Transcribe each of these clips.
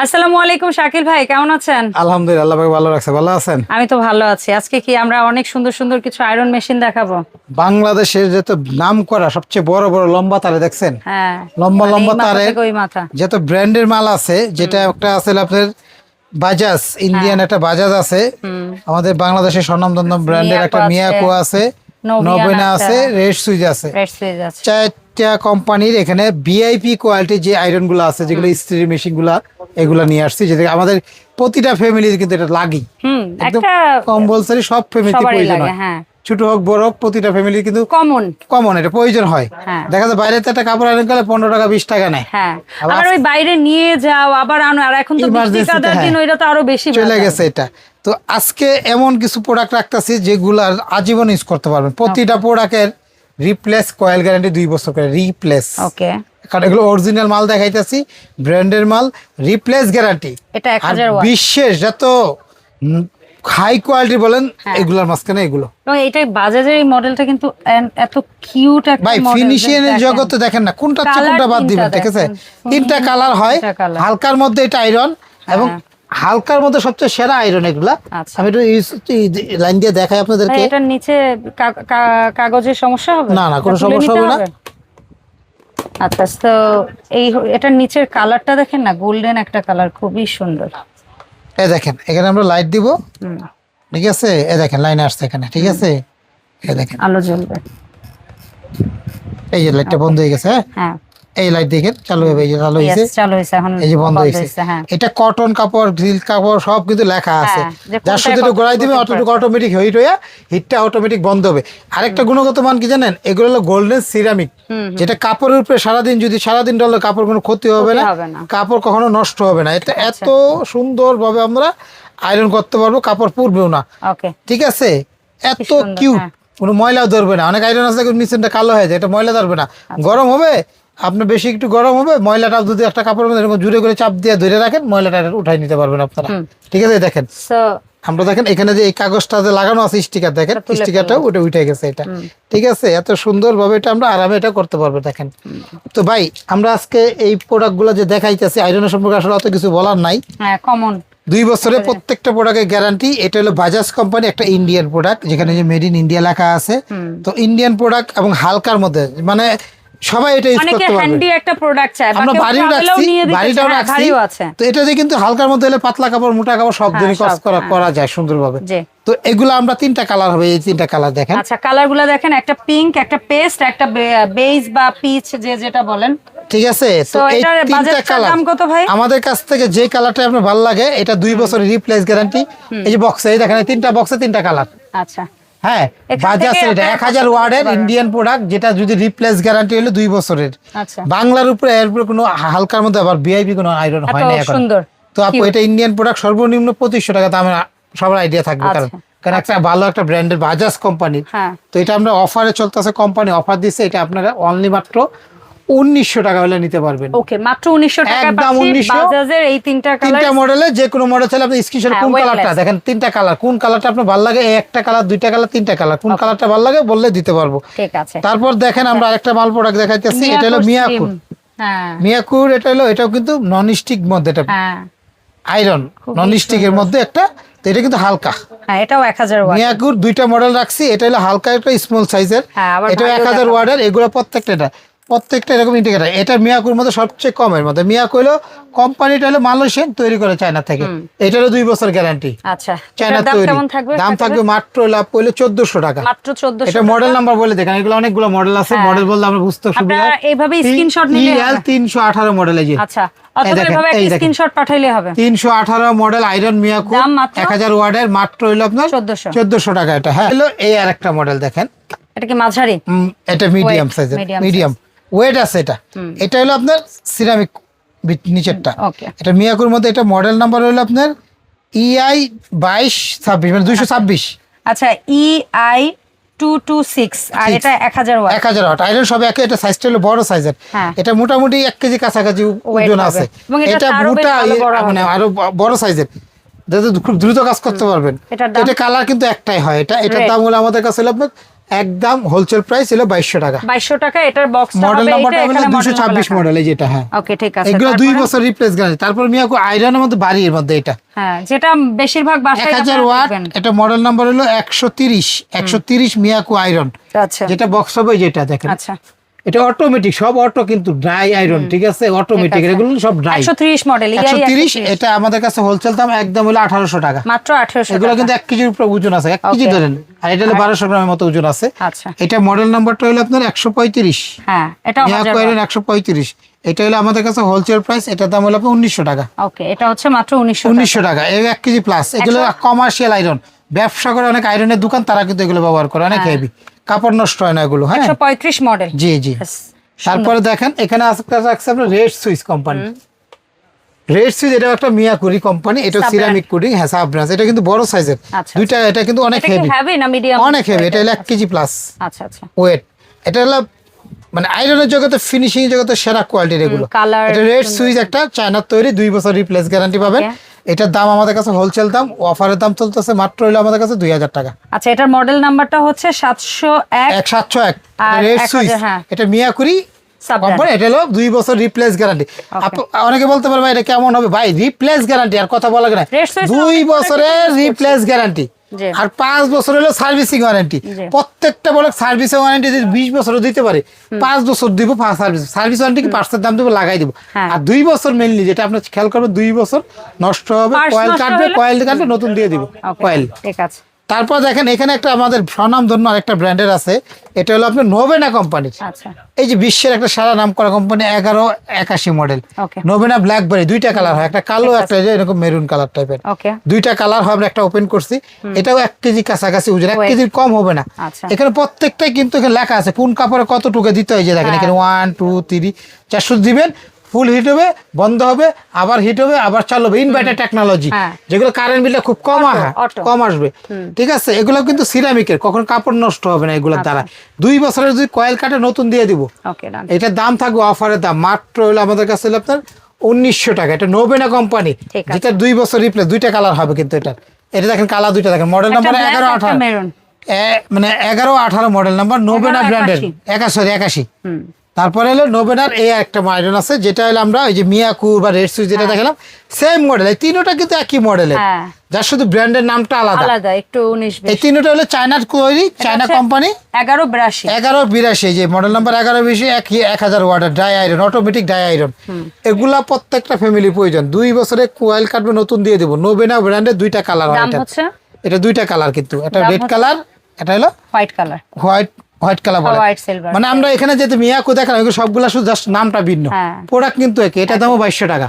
আসসালামু আলাইকুম শাকিল ভাই কেমন আছেন? আলহামদুলিল্লাহ পাক ভালো রাখছে ভালো আছেন? আমি তো ভালো আছি। আজকে কি আমরা অনেক সুন্দর সুন্দর কিছু আয়রন মেশিন দেখাবো? বাংলাদেশের যত নাম করা সবচেয়ে বড় বড় লম্বা তারে দেখছেন? হ্যাঁ লম্বা মানে লম্বা তারে মাথা। যত ব্র্যান্ডের মাল আছে যেটা একটা আছে আপনার বাজাজ ইন্ডিয়ান। একটা বাজাজ আছে। আমাদের বাংলাদেশের স্বনামধন্য ব্র্যান্ডের একটা মিয়াকো আছে নবেনা আছে, রেড সুইচ আছে চারটা কোম্পানির এখানে ভিআইপি কোয়ালিটি যে আয়রনগুলো আছে যেগুলো ইস্ত্রি মেশিনগুলা এগুলা নিয়ে আসছি যেটা আমাদের প্রতিটা ফ্যামিলির কিন্তু এটা হুম একদম কম্পালসারি সব ফ্যামিলিতে প্রয়োজন হয়। হ্যাঁ। ছোট হোক বড় হোক প্রতিটা ফ্যামিলির কিন্তু কমন কমন এটা প্রয়োজন হয়। হ্যাঁ। দেখা যায় বাইরে তো একটা কাপড় আয়রন করলে পনেরো টাকা বিশ টাকা নেয়। হ্যাঁ। আবার ওই বাইরে নিয়ে যাও আবার আনো আর এখন তো দিন। ওইটা তো আরও বেশি চলে গেছে এটা। তো আজকে এমন কিছু প্রোডাক্ট রাখতেছি যেগুলো আজীবন ইউজ করতে পারবেন। প্রতিটা প্রোডাক্টের রিপ্লেস কয়েল গ্যারান্টি দুই বছর করে। রিপ্লেস ওকে কারণ এগুলো অরিজিনাল মাল দেখাইতেছি ব্র্যান্ডের মাল রিপ্লেস গ্যারান্টি এটা এক আর হাজার ওয়াট। বিশ্বের যত হাই কোয়ালিটি বলেন হ্যাঁ। এগুলোর মাঝখানে এগুলো। এইটাই বাজাজের এই মডেলটা কিন্তু এত কিউট একটা ভাই ফিনিশিং এর দেখেন। জগতে দেখেন না কোনটা কোনটা বাদ দিবেন ঠিক আছে? তিনটা কালার হয় হালকার মধ্যে এটা আয়রন এবং হ্যাঁ। হালকার মধ্যে সবচেয়ে সেরা আয়রন এগুলা আচ্ছা। আমি একটু লাইন দিয়ে দেখাই আপনাদেরকে। এটার নিচে কাগজের সমস্যা হবে? না, না, কোনো সমস্যা হবে না। আচ্ছা তো এই এটার নিচের কালারটা দেখেন না? গোল্ডেন একটা কালার খুবই সুন্দর। এই দেখেন এখানে আমরা লাইট দিব। ঠিক আছে? এই দেখেন লাইন আসছে এখানে ঠিক আছে? এই দেখেন। আলো জ্বলবে। এই যে লাইটটা বন্ধ হয়ে গেছে হ্যাঁ? হ্যাঁ। এই লাইট দেখেন চালু হবে এই যে চালু হয়েছে চালু হয়েছে এখন এই যে বন্ধ হয়েছে হ্যাঁ। এটা কটন কাপড় গ্রিল কাপড় সব কিন্তু লেখা আছে। হ্যাঁ, যার সাথে একটু গড়াই দিবে অটোমেটিক অটোমেটিক হিট হয়ে হিটটা অটোমেটিক বন্ধ হবে। আরেকটা গুণগত মান কি জানেন? এগুলো হলো গোল্ডেন সিরামিক যেটা কাপড়ের উপরে সারাদিন যদি সারাদিন ডলে কাপড় কোনো ক্ষতি হবে না কাপড় কখনো নষ্ট হবে না। এটা এত সুন্দরভাবে আমরা আয়রন করতে পারব কাপড় পুড়বেও না। ওকে। ঠিক আছে? এত কিউট হ্যাঁ। কোনো ময়লাও ধরবে না। অনেক আয়রন আছে নিচেনটা কালো হয়ে যায়। এটা ময়লা ধরবে না। আচ্ছা। গরম হবে আপনার বেশি একটু গরম হবে ময়লাটা যদি একটা কাপড়ের মধ্যে এরকম জুড়ে করে চাপ দিয়ে ধরে রাখেন ময়লাটা উঠাই নিতে পারবেন আপনারা। ঠিক আছে দেখেন। আমরা দেখেন এখানে যে এই কাগজটা যে লাগানো আছে স্টিকার দেখেন স্টিকারটা ওটা উঠে গেছে এটা। ঠিক আছে এত সুন্দর ভাবে এটা আমরা আরামে এটা করতে পারব দেখেন। তো ভাই আমরা আজকে এই প্রোডাক্টগুলো যে দেখাইতেছি আয়রনের সম্পর্কে আসলে অত কিছু বলার নাই। হ্যাঁ কমন দুই বছরের প্রত্যেকটা প্রোডাক্টের গ্যারান্টি এটা হলো বাজাজ কোম্পানি একটা ইন্ডিয়ান প্রোডাক্ট যেখানে যে মেড ইন ইন্ডিয়া লেখা আছে। তো ইন্ডিয়ান প্রোডাক্ট এবং হালকার মধ্যে মানে সবাই এটা ইউজ করতে পারবে। হ্যান্ডি একটা প্রোডাক্ট বা আমরা বাড়িও রাখছি বাড়িটাও হ্যাঁ, রাখছি। আছে। তো এটা যে কিন্তু হালকার মধ্যে হলে পাতলা কাপড় মোটা কাপড় সব হ্যাঁ, দিনই কাজ করা হ্যাঁ। করা যায় সুন্দরভাবে। তো এগুলো আমরা তিনটা কালার হবে এই তিনটা কালার দেখেন। আচ্ছা কালারগুলো দেখেন একটা পিঙ্ক একটা পেস্ট একটা বেজ বা পিচ যে যেটা বলেন। ঠিক আছে? তো এই তিনটা কালার? আমাদের কাছ থেকে যে কালারটা আপনার ভালো লাগে এটা দুই বছরের রিপ্লেস গ্যারান্টি এই যে বক্সে এই দেখেন তিনটা বক্সে তিনটা কালার আচ্ছা। হ্যাঁ বাজাজ এটা এক হাজার ওয়ার্ডের ইন্ডিয়ান প্রোডাক্ট যেটা যদি রিপ্লেস গ্যারান্টি হলো দুই বছরের। আচ্ছা। বাংলার উপরে এর উপরে কোনো হালকার মধ্যে আবার ভিআইপি কোনো আয়রন হয় না এখন। তো আপু এটা ইন্ডিয়ান প্রোডাক্ট সর্বনিম্ন পঁচিশশো টাকা দামের সবার আইডিয়া থাকবে আচ্ছা, কারণ কারণ একটা ভালো একটা ব্র্যান্ডের বাজাজ কোম্পানির হ্যাঁ। তো এটা আমরা অফারে চলতেছে কোম্পানি অফার দিচ্ছে এটা আপনারা অনলি মাত্র উনিশশো টাকা হলে নিতে পারবেন। ওকে মাত্র উনিশশো টাকা একদম পাচ্ছি 1900 বাজাজের এই তিনটা তিনটা মডেলে যে কোনো মডেল চাইলে আপনি স্ক্রিনশট হ্যাঁ, কোন কালারটা দেখেন তিনটা কালার কোন কালারটা আপনার ভালো লাগে? একটা কালার দুইটা কালার তিনটা কালার কোন কালারটা ভালো লাগে বললে দিতে পারব। ঠিক আছে। তারপর দেখেন আমরা আরেকটা মাল প্রোডাক্ট দেখাইতেছি এটা হলো মিয়াকুর হ্যাঁ। মিয়াকুর এটা হলো এটাও কিন্তু নন স্টিক মধ্যে এটা হ্যাঁ। আয়রন নন স্টিকের মধ্যে একটা তো এটা কিন্তু হালকা। হ্যাঁ এটাও ওয়াট মিয়াকুর দুইটা মডেল রাখছি এটা হলো হালকা একটা স্মল সাইজের হ্যাঁ, এটা এক হাজার ওয়ার্ডের এগুলো প্রত্যেকটা এটা। প্রত্যেকটা এরকম ইন্ডিকেটার এটা মিয়াকুর মধ্যে সবচেয়ে কমের মধ্যে। মিয়াকু হলো কোম্পানিটা হলো মালয়েশিয়ান তৈরি করে চায়না থেকে। এটারও দুই বছর গ্যারান্টি আচ্ছা। চায়না তৈরি। কেমন থাকবে? দাম থাকবে মাত্র লাভ করলে চোদ্দশো টাকা। মাত্র চোদ্দশো এটা মডেল নাম্বার বলে দেখেন। এগুলো অনেকগুলো মডেল আছে। মডেল বলতে আমরা বুঝতে সুবিধা। আপনারা এইভাবে স্ক্রিনশট নিলে ইএল তিনশো আঠারো মডেল এই যে। আচ্ছা। অথবা দেখেন, এভাবে এই একটা দেখেন। স্ক্রিনশট পাঠাইলে হবে। তিনশো আঠারো মডেল আয়রন মিয়াকু এক হাজার ওয়ার্ডের মাত্র হইল আপনার চোদ্দশো। টাকা এটা। হ্যাঁ এই আর একটা মডেল দেখেন। এটা কি মাঝারি? এটা মিডিয়াম Weight, সাইজের মিডিয়াম ওয়েট আছে এটা। এটা হলো আপনার সিরামিক নিচেরটা। এটা মিয়াকুর মধ্যে এটা মডেল নাম্বার হলো আপনার ইআই বাইশ ছাব্বিশ মানে দুইশো ছাব্বিশ। আচ্ছা E I two two six আর এটা এক হাজার ওয়াট। এক হাজার ওয়াট। আয়রন সব একে এটা সাইজটা হলো বড় সাইজের হ্যাঁ। এটা মোটামুটি এক কেজি কাছাকাছি ওজন আছে। এটা মোটা মানে আরও বড় সাইজের যাতে খুব দ্রুত কাজ করতে পারবেন? এটা কালার কিন্তু একটাই হয়। এটা এটার দাম হলো আমাদের কাছে হলো আপনার একদম হোলসেল প্রাইস হলো বাইশশো টাকা। বাইশশো টাকা এটার বক্স মডেল নাম্বারটা হলো দুশো ছাব্বিশ মডেল এই যেটা হ্যাঁ। ওকে ঠিক আছে। এগুলো দুই বছর রিপ্লেস গ্যারান্টি তারপর মিয়াকু আয়রনের মধ্যে বাড়ির মধ্যে এটা। হ্যাঁ যেটা বেশিরভাগ বাসায় হাজার আপনারা ওয়াট এটা মডেল নাম্বার হলো একশো তিরিশ একশো তিরিশ মিয়াকো আয়রন আচ্ছা। যেটা বক্স হবে যেটা দেখেন। আচ্ছা। এটা অটোমেটিক সব অটো কিন্তু ড্রাই আয়রন ঠিক আছে? অটোমেটিক এগুলো সব ড্রাই একশো ত্রিশ মডেল একশো তিরিশ এটা আমাদের কাছে হোলসেল দাম একদম হলো আঠারোশো টাকা। মাত্র আঠারোশো এগুলো কিন্তু এক কেজির উপরে ওজন আছে। এক কেজি ধরেন। আর এটা হলো বারোশো গ্রামের মতো ওজন আছে। আচ্ছা। এটা মডেল নাম্বারটা হলো আপনার একশো পঁয়ত্রিশ। হ্যাঁ এটা একশো পঁয়ত্রিশ। এটা হলো আমাদের কাছে হোলসেল প্রাইস এটা দাম হলো আপনার উনিশশো টাকা। ওকে এটা হচ্ছে মাত্র উনিশশো উনিশশো টাকা। এই এক কেজি প্লাস এগুলো কমার্শিয়াল আয়রন ব্যবসা করে অনেক আয়রনের দোকান তারা কিন্তু এগুলো ব্যবহার করে অনেক হেভি কাপড় নষ্ট হয় না এগুলো হ্যাঁ? পঁয়ত্রিশ মডেল জি জি। তারপরে দেখেন এখানে আপনার red switch company red switch এটা একটা মিয়াকুরি কোম্পানি এটা সিরামিক কোডিং হ্যাঁ সাব ব্রাঞ্চ এটা কিন্তু বড় সাইজের আচ্ছা, দুইটা এটা কিন্তু অনেক হেভি হেভি না মিডিয়াম অনেক হেভি এটা এক কেজি প্লাস আচ্ছা আচ্ছা। ওয়েট এটা হলো মানে আয়রনের জগতে ফিনিশিং জগতে সেরা কোয়ালিটির এগুলো। এটা রেড সুইচ একটা চায়নার তৈরি দুই বছর রিপ্লেস গ্যারান্টি পাবেন। এটার দাম আমাদের কাছে হোলসেল দাম অফারের দাম চলতেছে মাত্র হইল আমাদের কাছে দুই হাজার টাকা। আচ্ছা এটার মডেল নাম্বারটা হচ্ছে সাতশো এক। সাতশো এক। আর রেড সুইচ হ্যাঁ। এটা মিয়াকুরি Sub-brand। কোম্পানি এটা হলো দুই বছর রিপ্লেস গ্যারান্টি অনেকে বলতে পারবে এটা কেমন হবে? ভাই রিপ্লেস গ্যারান্টি আর কথা বলা না। দুই বছরের রিপ্লেস গ্যারান্টি। আর পাঁচ বছর হলো সার্ভিসিং ওয়ারেন্টি। প্রত্যেকটা বলে সার্ভিস ওয়ারেন্টি যদি বিশ বছরও দিতে পারে পাঁচ বছর দিব সার্ভিস সার্ভিস ওয়ারেন্টি কি পাঁচটার দাম দিব লাগাই দিব। হ্যাঁ। আর দুই বছর মেনলি যেটা আপনার খেয়াল করবে দুই বছর নষ্ট হবে কয়েল কাটবে? কয়েল কাটবে নতুন দিয়ে দিব। কয়েল ঠিক আছে। তারপর দেখেন এখানে একটা আমাদের স্বনাম ধন্য আরেকটা ব্র্যান্ডের আছে। এটা হলো আপনার নোভেনা কোম্পানির আচ্ছা। এই যে বিশ্বের একটা সারা নাম করা কোম্পানি এগারো একাশি মডেল নোভেনা ব্ল্যাকবেরি দুইটা কালার হয়। একটা কালো একটা যে এরকম মেরুন কালার টাইপের দুইটা কালার হবে একটা ওপেন করছি। এটাও এক কেজি কাছাকাছি ওজন এক কেজির কম হবে না। আচ্ছা। এখানে প্রত্যেকটাই কিন্তু এখানে লেখা আছে। কোন কাপড়ে কতটুকু দিতে হয়? যে দেখেন হ্যাঁ। এখানে ওয়ান টু থ্রি চারশো দিবেন। ফুল হিট হবে বন্ধ হবে আবার হিট হবে আবার চালু হবে। ইনভার্টার টেকনোলজি হ্যাঁ। যেগুলো কারেন্ট বিলটা খুব কম আসে কম আসবে। ঠিক আছে? এগুলো কিন্তু সিরামিকের কখন কাপড় নষ্ট হবে না এগুলোর আচ্ছা। দ্বারা। দুই বছরের যদি কয়েল কাটে নতুন দিয়ে দিব। এটার দাম থাকবে অফারের দাম। মাত্র হলো আমাদের কাছে হলো আপনার উনিশশো টাকা। এটা নোবেনা কোম্পানি যেটা দুই বছর রিপ্লেস দুইটা কালার হবে কিন্তু এটা এটা দেখেন কালার দুইটা দেখেন। মডেল নাম্বার এগারো আঠারো। মানে এগারো আঠারো মডেল নাম্বার নোবেনা ব্র্যান্ডের একাশি। একাশি তারপরে হলো নোবেনার এই একটা মাইরন আছে যেটা হলো আমরা ওই যে মিয়াকুর বা রেড সুইচ যেটা দেখালাম সেম মডেল এই তিনোটা কিন্তু একই মডেলের হ্যাঁ। যার শুধু ব্র্যান্ডের নামটা আলাদা। আলাদা একটু উনিশ এই তিনোটা হলো চায়নার তৈরি চায়না কোম্পানি এগারো বিরাশি। এগারো বিরাশি যে মডেল নাম্বার এগারো বিরাশি এক এক হাজার water dry iron automatic dry iron এগুলা প্রত্যেকটা ফ্যামিলি প্রয়োজন। দুই বছরে কোয়েল কাটবে নতুন দিয়ে দেবো। নোবেনা ব্র্যান্ডের দুইটা কালার হয় এটা এটা দুইটা কালার কিন্তু। এটা রেড কালার এটা হলো white colour white white colour বলে। মানে আমরা এখানে যেতে মিয়াকু দেখালাম এগুলো সবগুলা শুধু জাস্ট নামটা ভিন্ন। হ্যাঁ। প্রোডাক্ট কিন্তু একই এটা দামও বাইশশো টাকা।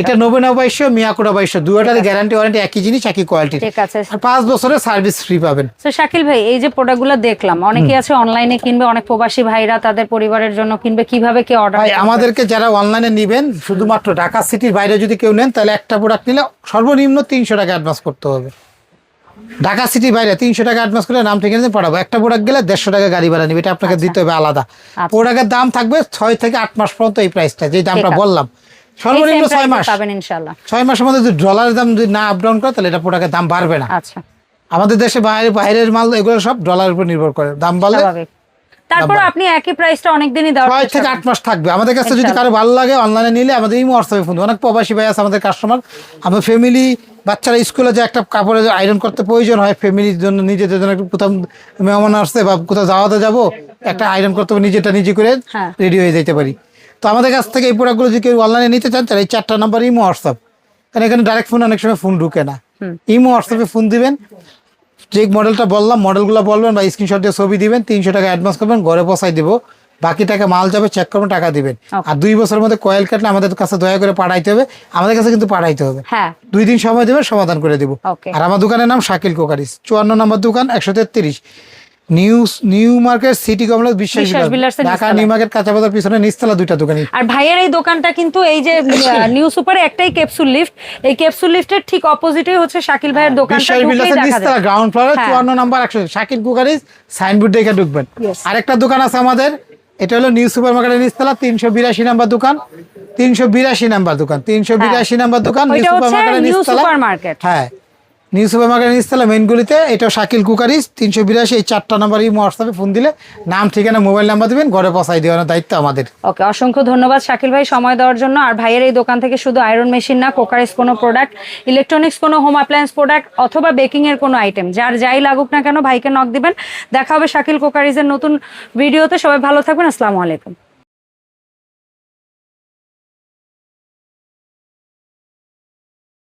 এটা নোবেনা বাইশশো মিয়াকুটা বাইশশো দুটারই গ্যারান্টি ওয়ারেন্টি একই জিনিস একই কোয়ালিটি ঠিক আছে। পাঁচ বছরের সার্ভিস ফ্রি পাবেন। তো শাকিল ভাই এই যে প্রোডাক্টগুলো দেখলাম অনেকে আছে অনলাইনে কিনবে অনেক প্রবাসী ভাইরা তাদের পরিবারের জন্য কিনবে কীভাবে কি অর্ডার ভাই আমাদেরকে যারা অনলাইনে নিবেন শুধুমাত্র ঢাকা সিটির বাইরে যদি কেউ নেন তাহলে একটা প্রোডাক্ট নিলে সর্বনিম্ন তিনশো টাকা অ্যাডভান্স করতে হবে। ঢাকা সিটি বাইরে তিনশো টাকা অ্যাডভান্স করে নাম ঠিকানা পাঠাবো। একটা প্রোডাক্ট গেলে দেড়শো টাকা গাড়ি ভাড়া নিবে এটা আপনাকে দিতে হবে আলাদা। প্রোডাক্টের দাম থাকবে ছয় থেকে আট মাস পর্যন্ত এই প্রাইসটা যে দামটা। বললাম। সর্বনিম্ন ছয় মাস। পাবেন ইনশাল্লাহ ছয় মাসের মধ্যে যদি ডলারের দাম যদি না আপ ডাউন করে তাহলে এটা প্রোডাক্টের দাম বাড়বে না। আচ্ছা। আমাদের দেশে বাইরে বাইরের মাল এগুলো সব ডলারের উপর নির্ভর করে। দাম বাড়লে তারপর আপনি একই প্রাইসটা অনেকদিনই দেওয়ার ছয় থেকে আট মাস থাকবে। আমাদের কাছে যদি কারও ভালো লাগে অনলাইনে নিলে আমাদের এই হোয়াটসঅ্যাপে ফোন অনেক প্রবাসী ভাই আছে আমাদের কাস্টমার আমার ফ্যামিলি বাচ্চারা স্কুলে যে একটা কাপড়ে আয়রন করতে প্রয়োজন হয় ফ্যামিলির জন্য নিজেদের জন্য একটু কোথাও মেহমান আসছে বা কোথাও যাওয়াতে যাব একটা আয়রন করতে হবে নিজেটা নিজে করে হ্যাঁ। রেডি হয়ে যেতে পারি। তো আমাদের কাছ থেকে এই প্রোডাক্টগুলো যদি কেউ অনলাইনে নিতে চান তাহলে এই চারটা নাম্বার ইমো হোয়াটসঅ্যাপ কারণ এখানে ডাইরেক্ট ফোন অনেক সময় ফোন ঢুকে না। ইমো হোয়াটসঅ্যাপে ফোন দিবেন যে মডেলটা বললাম মডেলগুলো বলবেন বা স্ক্রিনশট দিয়ে ছবি দিবেন তিনশো টাকা অ্যাডভান্স করবেন ঘরে বসাই দিব। বাকি টাকা মাল যাবে চেক করবেন টাকা দিবেন। আর দুই বছরের মধ্যে কয়েল কাটলে আমাদের কাছে দয়া করে পাঠাইতে হবে। আমাদের কাছে কিন্তু পাঠাইতে হবে। হ্যাঁ। দুই দিন সময় দেবে সমাধান করে দিব। আর আমার দোকানের নাম শাকিল কোকারিস। চুয়ান্ন নম্বর দোকান একশো তেত্রিশ। New new market city complex Biswas Biswas Bilas. Dhaka new market পিছনে নিচতলা দুইটা দোকানই আর ভাইয়ের এই দোকানটা কিন্তু এই যে নিউ সুপারে একটাই ক্যাপসুল লিফট। এই ক্যাপসুল লিফটের ঠিক অপোজিটেই হচ্ছে শাকিল ভাইয়ের দোকানটা বিশ্বাস বিলাসের নিচতলা গ্রাউন্ড ফ্লোরে হ্যাঁ। চুয়ান্ন নম্বর একশো। শাকিল কুকারিস সাইনবোর্ড দেখে ঢুকবেন। আরেকটা দোকান আছে আমাদের এটা হলো নিউ সুপার মার্কেটের নিচতলা তিনশো বিরাশি নাম্বার দোকান। তিনশো বিরাশি নাম্বার দোকান তিনশো বিরাশি নাম্বার দোকান নিউ সুপার মার্কেটের নিচতলা। হ্যাঁ। নিউ সুপার মার্কেট নিচতলা মেনগুলিতে এটা শাকিল কুকারিস তিনশো বিরাশি, এই চারটা নাম্বার ইমো হোয়াটসঅ্যাপে ফোন দিলে নাম, ঠিকানা মোবাইল নাম্বার দিবেন, ঘরে পৌঁছাই দেওয়ার দায়িত্ব আমাদের। ওকে অসংখ্য ধন্যবাদ শাকিল ভাই সময় দেওয়ার জন্য। আর ভাইয়ের এই দোকান থেকে শুধু আয়রন মেশিন না কোকারিস কোনো প্রোডাক্ট ইলেকট্রনিক্স কোনো হোম অ্যাপ্লায়েন্স প্রোডাক্ট অথবা বেকিংয়ের কোনো আইটেম যার যাই লাগুক না কেন, ভাইকে নক দিবেন। দেখা হবে শাকিল কোকারিজের নতুন ভিডিওতে সবাই ভালো থাকবেন, আসসালামু আলাইকুম।